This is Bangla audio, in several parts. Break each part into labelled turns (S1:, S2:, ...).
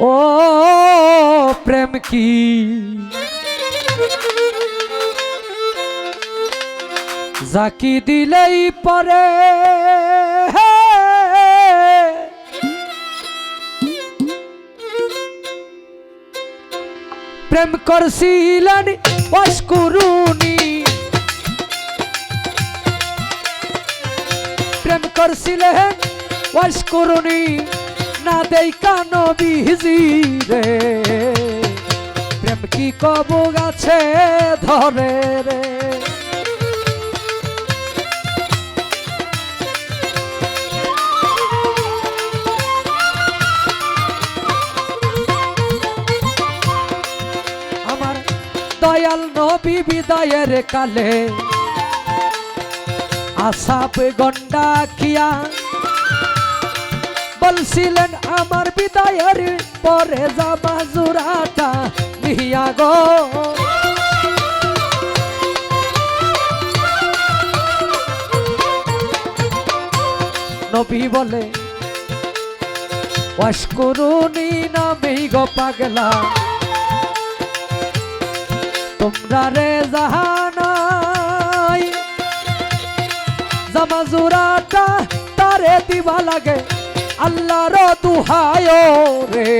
S1: ও প্রেম কি? জাকি দিলেই পরে। প্রেম করছিলেন অস্কুরুনি প্রেম করছিলেন অস্কুরুনি না দেই কানো বিজি রে প্রেম কি কব গাছে ধরে রে? আমার দয়াল নবী বিদায়ের কালে আসাপ গন্ডা খিয়া বলছিলেন আমার বিদায়ের পরে যাবা জুরাটা নিয়া গো। নবী বলে অস্করুনি নামেই গো পাগলা। তোমরা রে জাহানাই জামাজুরাটা তারে দিবা লাগে। আল্লাহর দুহায় রে।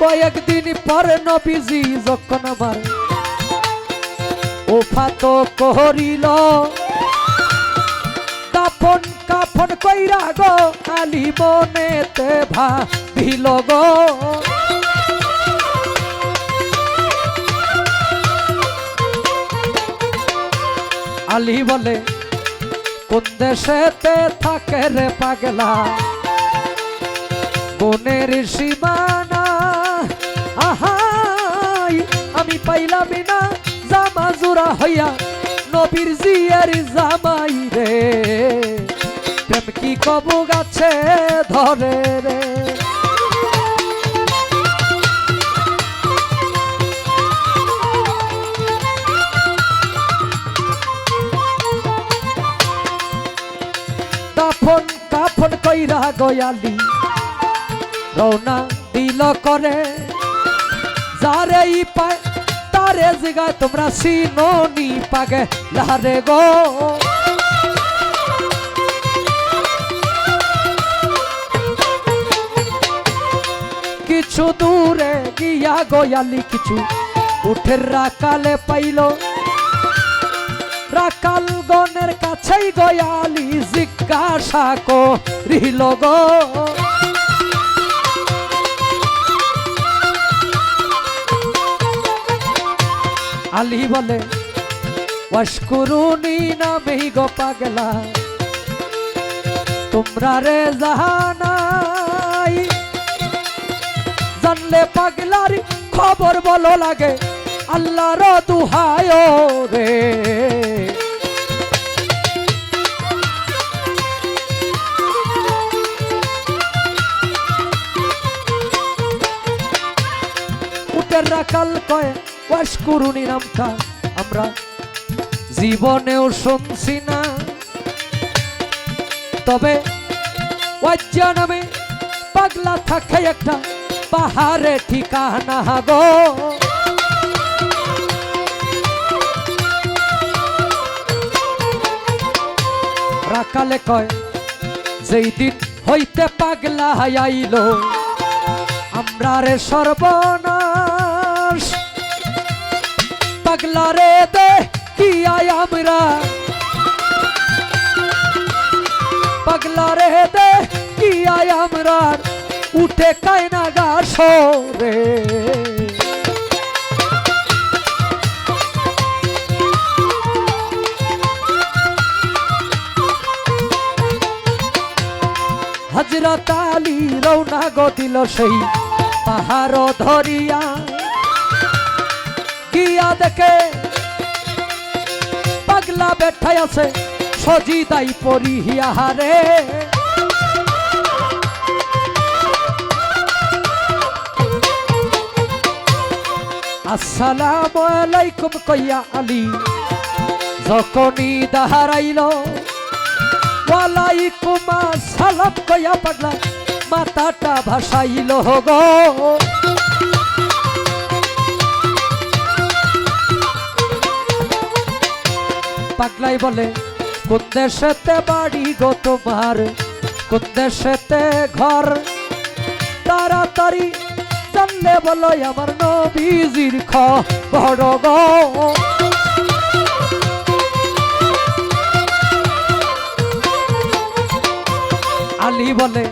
S1: কয়েকদিন পর নবীজি যখন আমার ওফাত করিল, দাফন কাফন কইরা গো আলি মনেতে ভাবিল গো। আলি বলে, কোন দেশেতে থাকে রে পাগলা? বনের সীমানা, আহাই, আমি পাইলাম না জামা জোড়া হইয়া নবীর জিয়ার জামাই রে। প্রেম কি কব গাছে ধরে রে? গয়ালি রওনা দিল করে। যারে ই পায়, তারে জিগায় তোমরা সিনোনি পাগে। লারে গো। কিছু দূরে গিয়া গয়ালি কিছু উঠের রাকালে পাইল। রাকাল গনের কাছেই গয়ালি জিজ্ঞাসা করিল গো। আলী বলে ওয়াশকুরুনি নামেই গো পাগলা, তোমরা রে জাহানাই। জানলে পাগলার খবর বলো লাগে, আল্লাহর দুহায় রে। উটের রাখাল কয় ওয়াশকুরুনি নামটা আমরা জীবনেও শুনছি না। তবে ওয়াজ্জা নামে পাগলা থাকে একটা পাহাড়ে ঠিকানা গো। রাখালে কয়, যেই দিন হইতে পাগলা আইল আমরা রে সর্বনাশ পাগলা রে দে কি আয় আমরা? পাগলা রে দে কি আয় আমরা? উঠে কায়না গাছ রে। হজরত আলী রৌনা গো সেই পাহাড় ধরিয়া। গিয়া দেখে পাগলা বেঠাই আছে, সজিদাই পরিহিয়া রে আসসালামু আলাইকুম কইয়া আলী, যখনই দাহারাইল, ওয়ালাইকুম আসসালাম কইয়া পাগলা, মাথাটা ভাসাইল গো পাগলাই বলে কোন দেশেতে বাড়ি গো তোমার? কোন দেশেতে ঘর? তাড়াতাড়ি জানলে বলো, আমার নবীজির খবর গো। আলী বলে,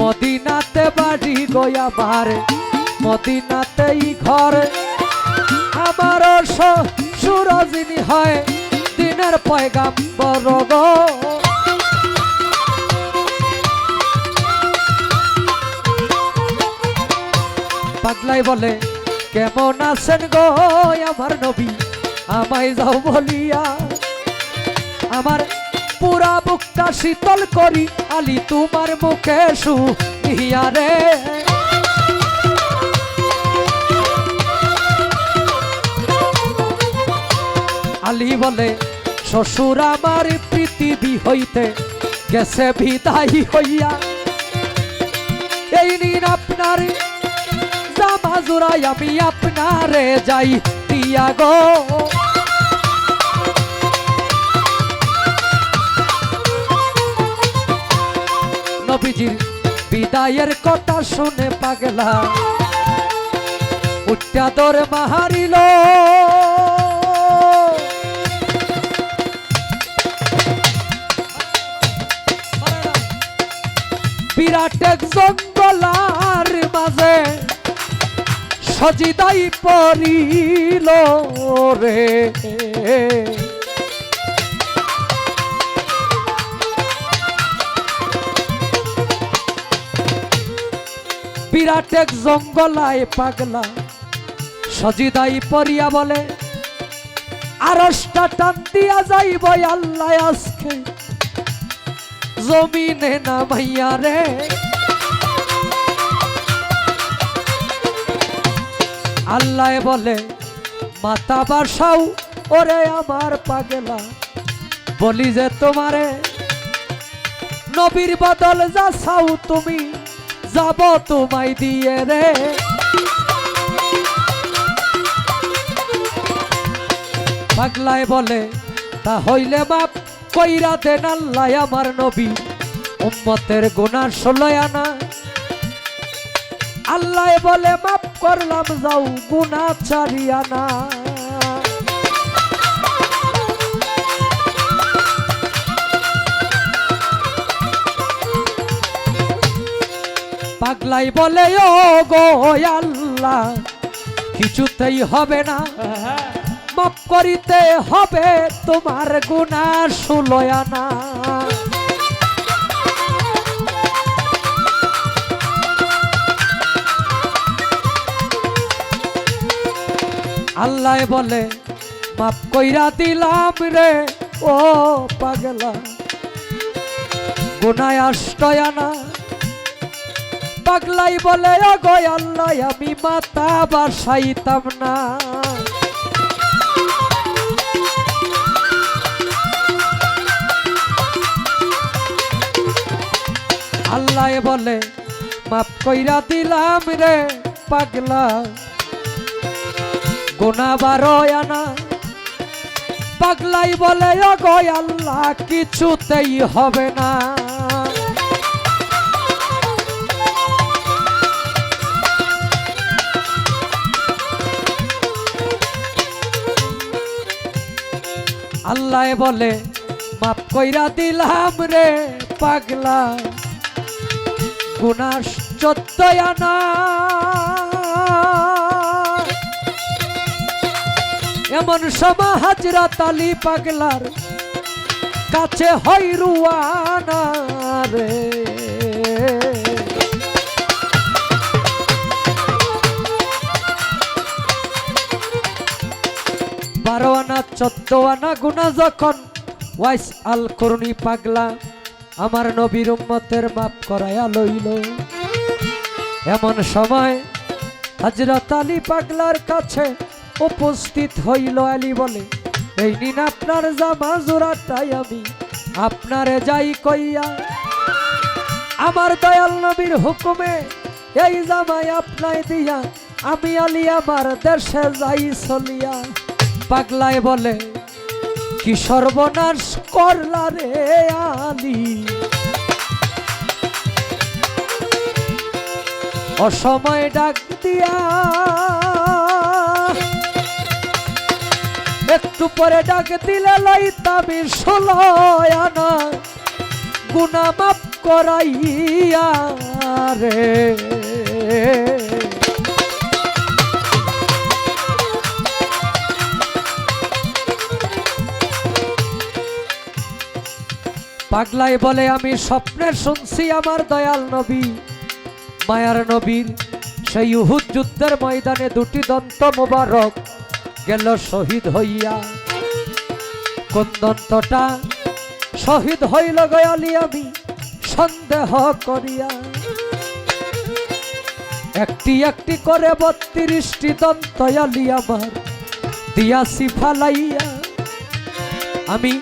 S1: মদিনাতে বাড়ি গো আমার, মদিনাতেই ঘর। আমার সুরজিনী হয় দিনের পয়গাম বড় গো। পাগলাই বলে, কেমন আছেন গো আমার নবী? আমায় যাও বলিয়া, আমার পুরা বুকটা শীতল করি, আলি তোমার মুখে সু রে। আলী বলে, শ্বশুর আমার পৃথিবী হইতে গেছে বিদায়ী হইয়া। এই নিন আপনার জামা জোড়াই আমি আপনারে যাই দিয়া গো। নবীজির বিদায়ের কথা শুনে পাগলা উচ্চাদর মাহারিল। বিরাট জঙ্গলার মাঝে, সজিদাই পরিল রে। বিরাট এক জঙ্গলায় পাগলা, সজিদাই পরিয়া বলে আরসটা টান দিয়া যাইব আল্লাহ আজকে। জমিনে নামাইয়া রে। আল্লাহ বলে, মাতা বাসাও ওরে আমার পাগলা। বলি যে তোমারে, নবীর বদল যা চাও তুমি, যাব তোমায় দিয়ে রে। পাগলায় বলে, তা হইলে বাপ কইরা দেন আল্লাহ আমার নবী। উম্মতের গুনার ষোলয় আনা। আল্লাহ বলে মাপ করলাম, যাও গুনা চারিয়ানা পাগলাই বলে ও গো আল্লাহ, কিছুতেই হবে না। মাপ করিতে হবে তোমার গুণা সুলয়ানা। আল্লাহ বলে, মাপ কইরা দিলাম রে, ও পাগলা। গুনায় আষ্টয়ানা পাগলাই বলে অগয় আল্লাহ, আমি মাতা বাসাইতাম না। আল্লাহ বলে মাপ কইরা দিলাম রে পাগলা। গোনা বারো আনা। পাগলাই বলে আল্লাহ, কিছুতেই হবে না। আল্লাহ বলে মাপ কইরা দিলাম রে পাগলা। চোদ্দ আনা। এমন সমা হাজরা তালি পাগলার কাছে হয় রুয়ানা রে। বারো আনা, চোদ্দ আনা গুনা যখন ওয়াইস আল করুনি পাগলা আমার নবীর উম্মতের মাপ করায়া লইল। এমন সময় হজরত আলী পাগলার কাছে উপস্থিত হইল আলী বলে, এই নিন আপনার জামা জোড়াটাই আমি, আপনারে যাই কইয়া। আমার দয়াল নবীর হুকুমে এই জামাই আপনায় দিয়া, আমি আলী আমার দেশে যাই চলিয়া। পাগলায় বলে কি সর্বনাশ করলা রে আলী অসময় ডাক দিয়া একটু পরে ডাক দিলে লইতামি আনা। গুনা মাপ করাইয়া রে। পাগলাই বলে, আমি স্বপ্নে শুনছি আমার দয়াল নবী। মায়ার নবীর সেই উহুদ যুদ্ধের ময়দানে দুটি দন্ত মোবারক গেল শহীদ হইয়া। কোন দন্তটা শহীদ হইল গয়ালি আমি, সন্দেহ করিয়া। একটি একটি করে বত্রিশটি দন্তয়ালি আমার দিয়াছি ফালাইয়া আমি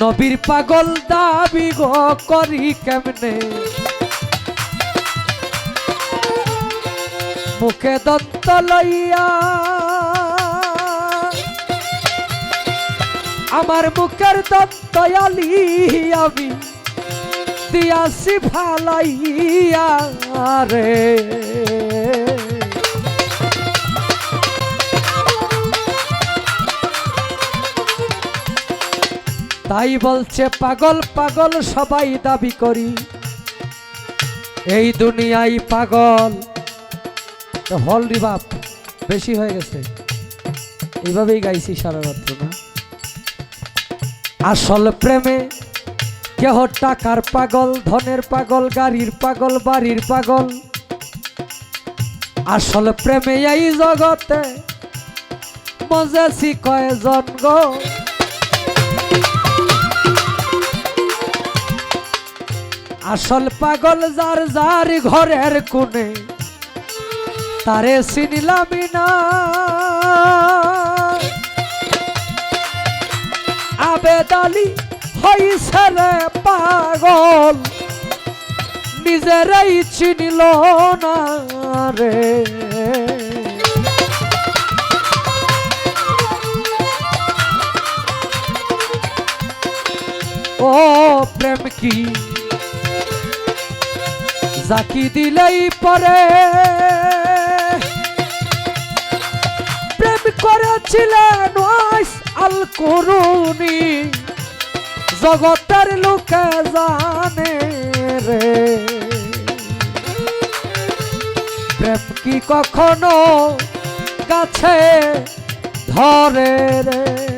S1: নবীর পাগল দাবি গো করি কেমনে? মুখে দন্ত লইয়া আমার মুখের দন্তয়ালি আমি দিয়াছি ফালাইয়া রে। তাই বলছে, পাগল পাগল, সবাই দাবি করি। এই দুনিয়ায় পাগল। হল রিবাপ বেশি হয়ে গেছে। এইভাবেই গাইছি সারা রাত্র না আসল প্রেমে কেহ টাকার পাগল, ধনের পাগল, গাড়ির পাগল, বাড়ির পাগল। আসল প্রেমে এই জগতে মজেছি কয়জন গো? আসল পাগল যার যার ঘরের কোণে, তারে চিনিলামি না। আবেদালি হইছে রে পাগল, নিজেরাই চিনিল না রে। ও প্রেম কি জাকি দিলেই পরে। প্রেম করেছিলেন ওয়াইস আল করুনি, জগতের লোকে জানে রে। প্রেম কি কখনো গাছে ধরে রে?